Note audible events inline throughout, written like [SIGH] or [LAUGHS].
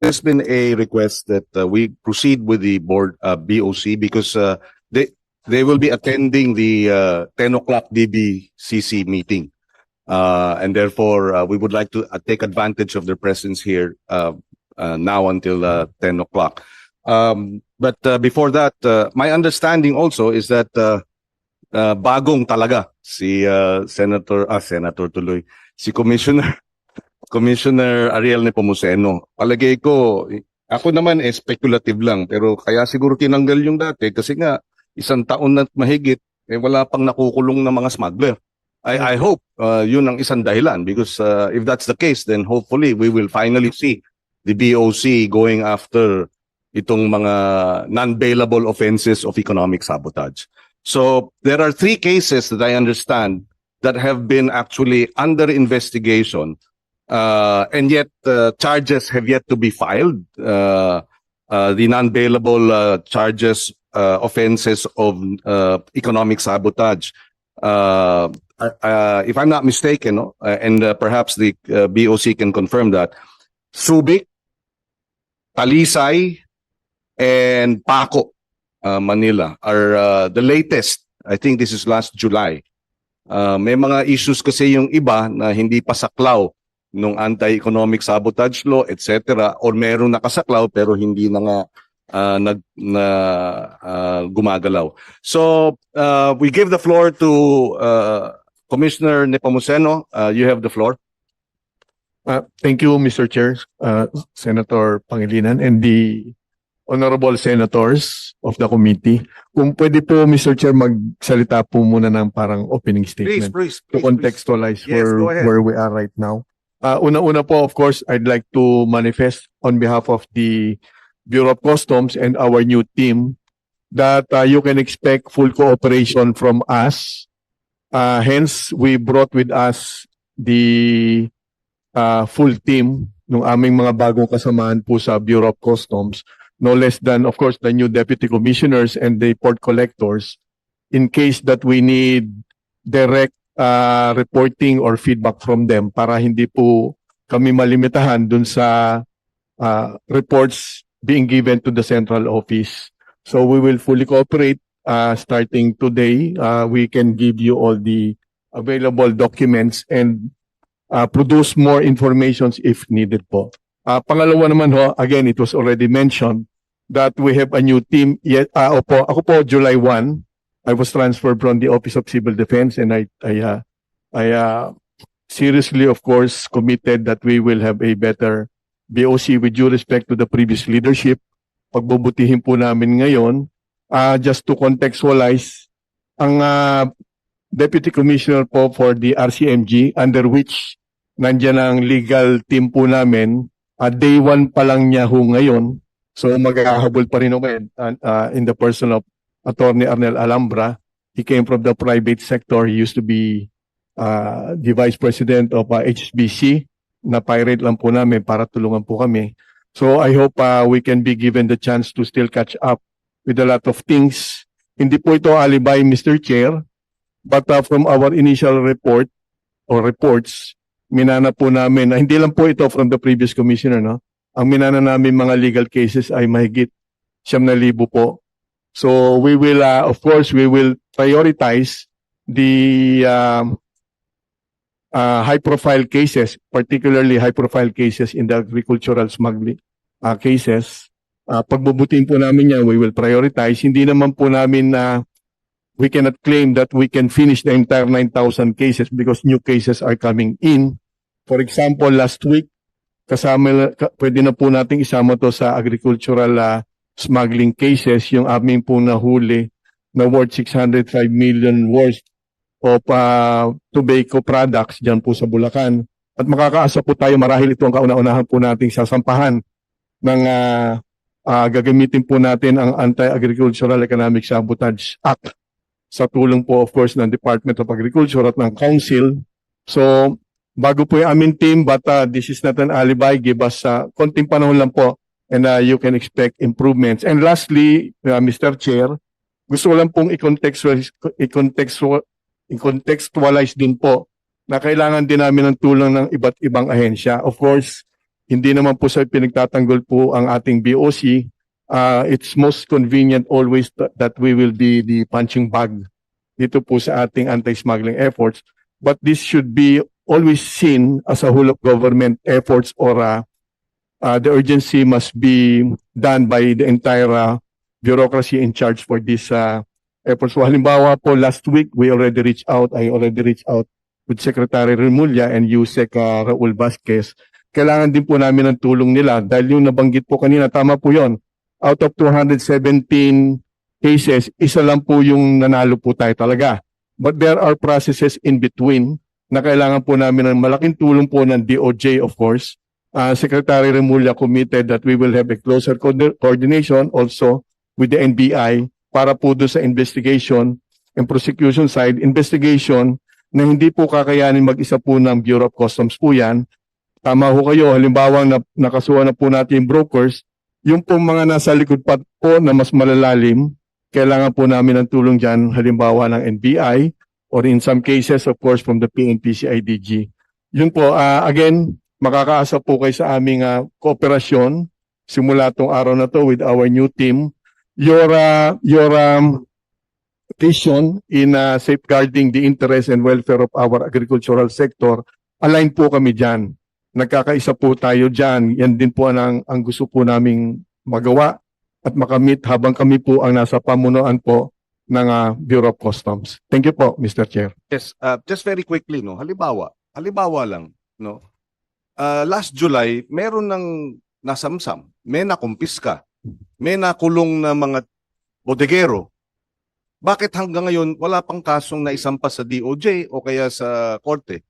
there's been a request that uh, we proceed with the board uh, BOC because uh, they they will be attending the uh, 10 o'clock DBCC meeting. Uh, and therefore, uh, we would like to uh, take advantage of their presence here uh, uh, now until uh, 10 o'clock. Um, but uh, before that, uh, my understanding also is that uh, uh, bagong talaga si uh, Senator, ah, Senator tuloy, si Commissioner [LAUGHS] Commissioner Ariel Nepomuceno. Palagay ko, ako naman eh, speculative lang, pero kaya siguro tinanggal yung dati kasi nga isang taon na mahigit, eh wala pang nakukulong na mga smuggler. I, I hope uh, yun ang isang dahilan because uh, if that's the case, then hopefully we will finally see the BOC going after itong mga non-bailable offenses of economic sabotage. So there are three cases that I understand that have been actually under investigation uh, and yet uh, charges have yet to be filed. Uh, uh, the non-bailable uh, charges, uh, offenses of uh, economic sabotage. Uh, uh, if I'm not mistaken, uh, and uh, perhaps the uh, BOC can confirm that, Subic, Talisay, and Paco, uh, Manila are uh, the latest. I think this is last July. Uh, may mga issues kasi yung iba na hindi pa saklaw nung anti-economic sabotage law, etc. Or meron nakasaklaw pero hindi na nga uh, nag, na, uh, gumagalaw. So, uh, we give the floor to uh, Commissioner Nepomuceno. Uh, you have the floor. Uh, thank you, Mr. Chair, uh, Senator Pangilinan, and the honorable senators of the committee. Kung pwede po, Mr. Chair, magsalita po muna ng parang opening Please, statement please. to contextualize Yes, where, where we are right now. Uh, una-una po, of course, I'd like to manifest on behalf of the Bureau of Customs and our new team that uh, you can expect full cooperation from us. Uh, hence, we brought with us the uh, full team ng aming mga bagong kasamahan po sa Bureau of Customs, no less than, of course, the new deputy commissioners and the port collectors in case that we need direct uh, reporting or feedback from them para hindi po kami malimitahan dun sa uh, reports being given to the central office. So we will fully cooperate uh, starting today. Uh, we can give you all the available documents and uh, produce more informations if needed po. Uh, pangalawa naman ho, again, it was already mentioned that we have a new team. Yet, uh, opo, ako po, July 1, I was transferred from the Office of Civil Defense and I, I, uh, I uh, seriously, of course, committed that we will have a better BOC with due respect to the previous leadership. Pagbubutihin po namin ngayon, uh, just to contextualize, ang uh, Deputy Commissioner po for the RCMG under which nandyan ang legal team po namin, uh, day one pa lang niya ho ngayon. So magkakahabol pa rin ako uh, uh, in the person of Attorney Arnel Alhambra. He came from the private sector. He used to be uh, the Vice President of uh, HSBC. Na-pirate lang po namin para tulungan po kami. So I hope uh, we can be given the chance to still catch up with a lot of things. Hindi po ito alibay, Mr. Chair. But uh, from our initial report or reports, minana po namin, na hindi lang po ito from the previous commissioner, no? Ang minana namin mga legal cases ay mahigit siyam na libo po. So we will, uh, of course, we will prioritize the um, uh, high-profile cases, particularly high-profile cases in the agricultural smuggling uh, cases. Uh, pagbubutin po namin yan, we will prioritize. Hindi naman po namin na we cannot claim that we can finish the entire 9,000 cases because new cases are coming in. For example, last week, kasama, ka, pwede na po nating isama to sa agricultural uh, smuggling cases, yung aming po nahuli na worth 605 million worth of uh, tobacco products dyan po sa Bulacan. At makakaasa po tayo marahil ito ang kauna-unahan po nating sasampahan ng uh, uh, gagamitin po natin ang Anti-Agricultural Economic Sabotage Act sa tulong po of course ng Department of Agriculture at ng Council. So, bago po yung aming team, but uh, this is not an alibi. Give us uh, konting panahon lang po and uh, you can expect improvements. And lastly, uh, Mr. Chair, gusto ko lang pong i-contextualize, i-contextualize, i-contextualize din po na kailangan din namin ng tulong ng iba't ibang ahensya. Of course, hindi naman po sa pinagtatanggol po ang ating BOC. Uh, it's most convenient always that, that we will be the punching bag dito po sa ating anti-smuggling efforts. But this should be always seen as a whole of government efforts or uh, uh, the urgency must be done by the entire uh, bureaucracy in charge for this uh, efforts. So, halimbawa po, last week, we already reached out, I already reached out with Secretary Remulla and Yusek uh, Raul Vasquez. Kailangan din po namin ng tulong nila dahil yung nabanggit po kanina, tama po yon Out of 217 cases, isa lang po yung nanalo po tayo talaga. But there are processes in between na kailangan po namin ng malaking tulong po ng DOJ of course. Uh, Secretary Remulla committed that we will have a closer co- coordination also with the NBI para po doon sa investigation and prosecution side. Investigation na hindi po kakayanin mag-isa po ng Bureau of Customs po yan. Tama ho kayo, halimbawa na, nakasuha na po natin yung brokers, yung po mga nasa likod pa po na mas malalalim, kailangan po namin ng tulong dyan, halimbawa ng NBI, or in some cases, of course, from the PNP CIDG. Yun po, ah, again, makakaasa po kayo sa aming ah, kooperasyon simula tong araw na to with our new team. Your, ah, your um, vision in ah, safeguarding the interest and welfare of our agricultural sector, align po kami dyan. Nagkakaisa po tayo dyan. Yan din po ang, ang gusto po naming magawa at makamit habang kami po ang nasa pamunuan po ng ah, Bureau of Customs. Thank you po, Mr. Chair. Yes, uh, just very quickly, no. Halimbawa, halimbawa lang, no. Uh, last July, meron ng nasamsam, may nakumpiska, may nakulong na mga bodegero. Bakit hanggang ngayon wala pang kasong naisampa sa DOJ o kaya sa korte?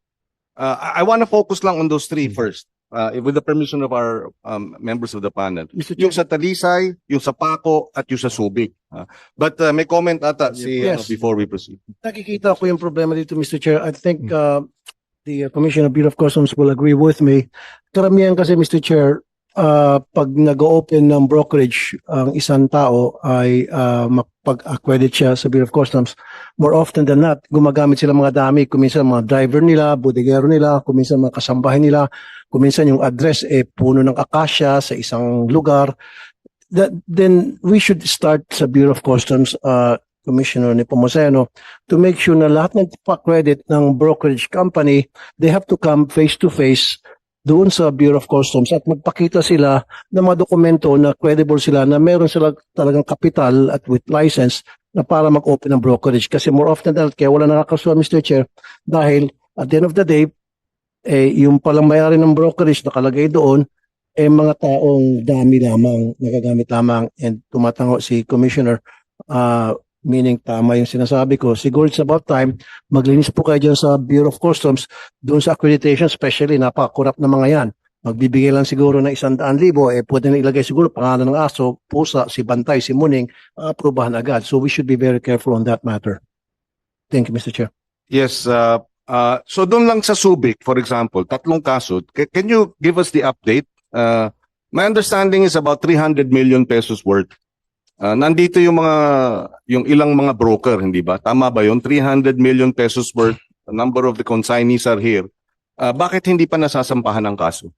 Uh, I, I want to focus lang on those three first. Uh, with the permission of our um, members of the panel. Yung sa Talisay, yung sa Paco, at yung sa Subic. Uh, but uh, may comment ata si ano, Yes. before we proceed. nakikita ko yung problema dito, Mr. Chair. I think uh, the uh, Commissioner of Bureau of Customs will agree with me. Karamihan kasi, Mr. Chair, uh, pag nag-open ng brokerage ang isang tao ay uh, mapag-accredit siya sa Bureau of Customs. More often than not, gumagamit sila mga dami. Kuminsan mga driver nila, bodegero nila, kuminsan mga kasambahay nila, kuminsan yung address eh puno ng akasya sa isang lugar. That, then we should start sa Bureau of Customs uh, Commissioner ni Pomoseno to make sure na lahat ng pa-credit ng brokerage company, they have to come face to face doon sa Bureau of Customs at magpakita sila ng mga dokumento na credible sila na meron sila talagang kapital at with license na para mag-open ng brokerage. Kasi more often than not, kaya wala nakakasuha, Mr. Chair, dahil at the end of the day, eh, yung palang mayari ng brokerage nakalagay doon, eh mga taong dami lamang, nagagamit lamang and tumatango si Commissioner uh, meaning tama yung sinasabi ko. Siguro it's about time, maglinis po kayo dyan sa Bureau of Customs, doon sa accreditation, especially napaka-corrupt na mga yan. Magbibigay lang siguro ng isang daan libo, eh pwede na ilagay siguro pangalan ng aso, pusa, si Bantay, si Muning, aprubahan agad. So we should be very careful on that matter. Thank you, Mr. Chair. Yes, uh, uh, so doon lang sa Subic, for example, tatlong kaso. Ca- Can you give us the update? Uh, my understanding is about 300 million pesos worth. Uh, nandito yung mga yung ilang mga broker, hindi ba? Tama ba 'yon? 300 million pesos worth. A number of the consignees are here. Uh, bakit hindi pa nasasampahan ng kaso?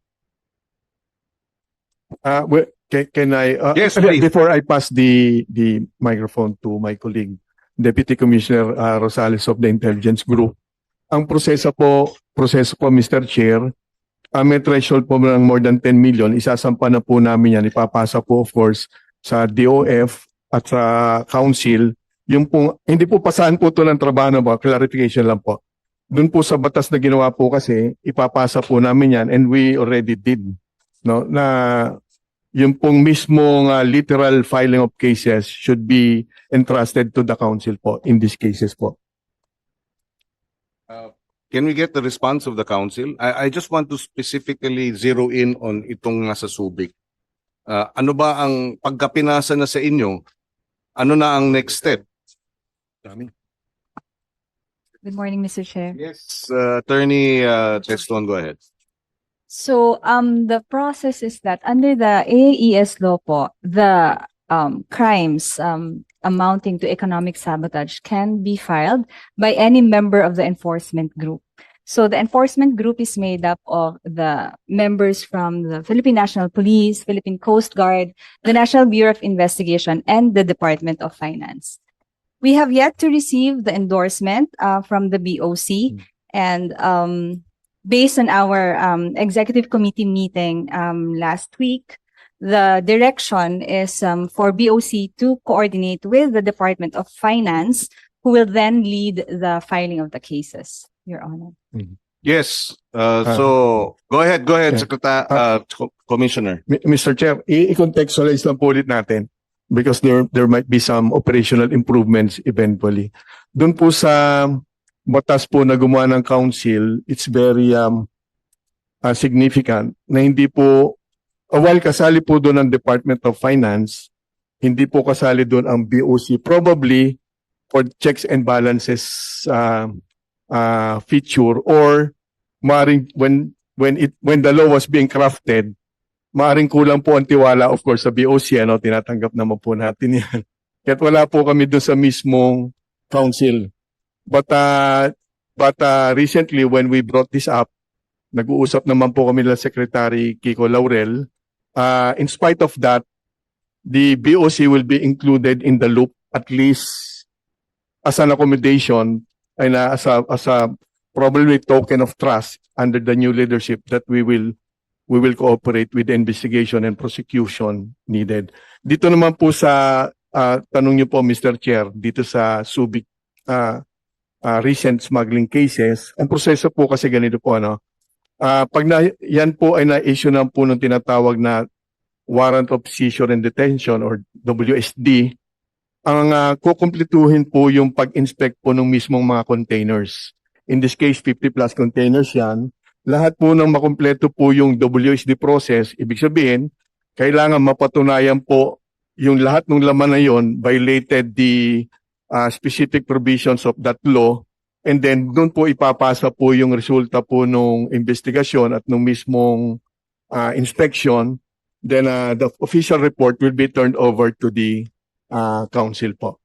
Uh, well, can, can I, uh, Yes, [LAUGHS] please. before I pass the, the microphone to my colleague, Deputy Commissioner uh, Rosales of the Intelligence Group. Ang proseso po, proseso po, Mr. Chair, uh, may threshold po ng more than 10 million, isasampa na po namin yan, ipapasa po of course sa DOF at sa Council. Yung po, hindi po pasahan po ito ng trabaho na ba, clarification lang po. Doon po sa batas na ginawa po kasi, ipapasa po namin yan and we already did no na yung pong mismong uh, literal filing of cases should be entrusted to the council po in these cases po. Can we get the response of the council? I, I just want to specifically zero in on itong nasa Subic. Uh, ano ba ang pagkapinasa na sa inyo? Ano na ang next step? Good morning, Mr. Chair. Yes, uh, Attorney uh, Teston, go ahead. So, um, the process is that under the AES law po, the um, crimes um, amounting to economic sabotage can be filed by any member of the enforcement group. So the enforcement group is made up of the members from the Philippine National Police, Philippine Coast Guard, the National Bureau of Investigation, and the Department of Finance. We have yet to receive the endorsement uh, from the BOC, and um, based on our um, executive committee meeting um, last week, the direction is um, for BOC to coordinate with the Department of Finance, who will then lead the filing of the cases, Your Honor. Yes, uh, Ah. so, go ahead, go ahead, Yeah. Secretary, uh, Co- Commissioner. Mi- Mr. Chair, i- i-contextualize lang po ulit natin because there there might be some operational improvements eventually. Doon po sa batas po na gumawa ng council, it's very um, uh, significant na hindi po, uh, while kasali po doon ang Department of Finance, hindi po kasali doon ang BOC. Probably for checks and balances uh, uh, feature or maring when when it when the law was being crafted maaring kulang po ang tiwala of course sa BOC ano tinatanggap naman po natin [LAUGHS] yan. Kahit wala po kami doon sa mismong council. But uh, but uh, recently when we brought this up nag-uusap naman po kami ng Secretary Kiko Laurel. Uh, in spite of that the BOC will be included in the loop at least as an accommodation and uh, as a as a probably token of trust under the new leadership that we will we will cooperate with the investigation and prosecution needed. Dito naman po sa ah, tanong niyo po Mr. Chair dito sa Subic ah, ah, recent smuggling cases, ang proseso po kasi ganito po ano. Ah, pag na, yan po ay na-issue na po ng tinatawag na warrant of seizure and detention or WSD, ang uh, kukumpletuhin po yung pag-inspect po ng mismong mga containers. In this case, 50 plus containers yan. Lahat po ng makumpleto po yung WSD process, ibig sabihin, kailangan mapatunayan po yung lahat ng laman na yon violated the uh, specific provisions of that law and then doon po ipapasa po yung resulta po nung investigasyon at nung mismong uh, inspection then uh, the official report will be turned over to the uh, council po.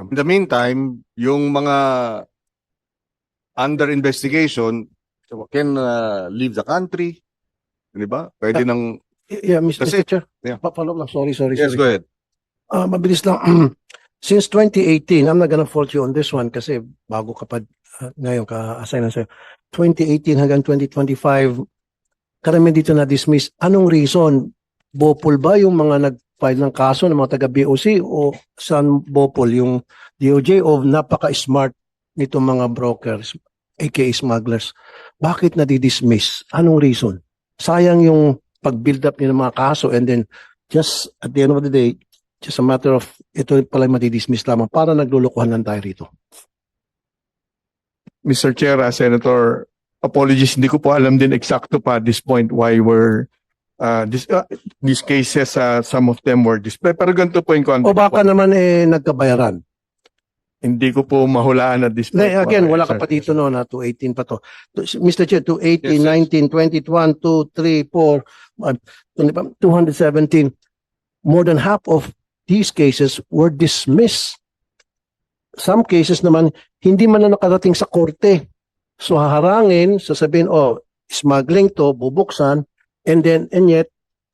In the meantime, yung mga under investigation can uh, leave the country. Di ba? Pwede nang, Yeah, Mr. Kasi- Mr. Chair. yeah. Pa-follow lang. Sorry, sorry, yes, sorry. go ahead. Ah, mabilis lang. [CLEARS THROAT] Since 2018, I'm not gonna fault you on this one kasi bago ka pa ah, ngayon ka-assign na sa'yo. 2018 hanggang 2025, karamihan dito na-dismiss. Anong reason? Bopol ba yung mga nag-file ng kaso ng mga taga-BOC o San Bopol yung DOJ o napaka-smart nitong mga brokers, aka smugglers? Bakit na-dismiss? Anong reason? Sayang yung pag-build up nila ng mga kaso and then just at the end of the day, just a matter of ito pala yung madidismiss lamang para naglulukuhan lang tayo rito. Mr. Chair, uh, Senator, apologies, hindi ko po alam din eksakto pa at this point why we're uh, this, uh, these cases, uh, some of them were displayed. Pero ganito po yung context. O baka po. naman eh nagkabayaran. Hindi ko po mahulaan at this point. Na, again, po, wala ka pa dito no na 218 pa to. Mr. Chair, 218, Yes, yes. 19, 21, 2, 3, 4, uh, 217. More than half of these cases were dismissed. Some cases naman, hindi man na nakarating sa korte. So haharangin, sasabihin, oh, smuggling to, bubuksan, and then, and yet,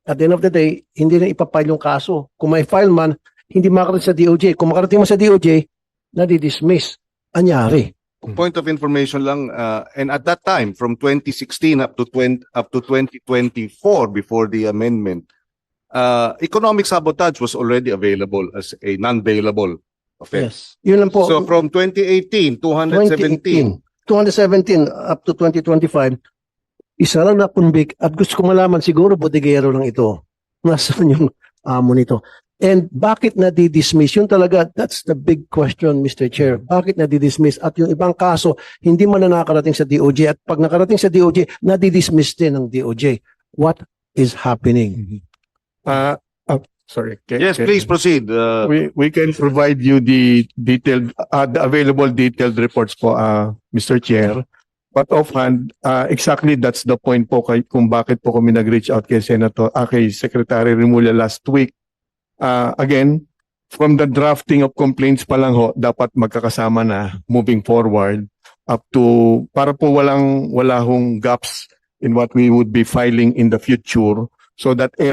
at the end of the day, hindi na ipapile yung kaso. Kung may file man, hindi makarating sa DOJ. Kung makarating man sa DOJ, nadi-dismiss. Anyari. Point of information lang, uh, and at that time, from 2016 up to 20, up to 2024 before the amendment, uh, economic sabotage was already available as a non-bailable offense. Yes. Yun lang po. So from 2018, 217, 2018, 217 up to 2025, isa lang na convict at gusto ko malaman siguro bodeguero lang ito. [LAUGHS] Nasaan yung amo nito? And bakit na-dismiss? Yun talaga, that's the big question, Mr. Chair. Bakit na-dismiss? At yung ibang kaso, hindi man na nakarating sa DOJ. At pag nakarating sa DOJ, na-dismiss din ng DOJ. What is happening? Uh, uh, sorry. Can- yes, can- please proceed. Uh, We we can provide you the detailed uh, the available detailed reports po uh, Mr. Chair. But offhand, uh, exactly that's the point po kay, kung bakit po kami nag-reach out kay Senator, uh, kay Secretary Remulla last week. Uh, again, from the drafting of complaints pa lang ho, dapat magkakasama na moving forward. up to para po walang wala gaps in what we would be filing in the future so that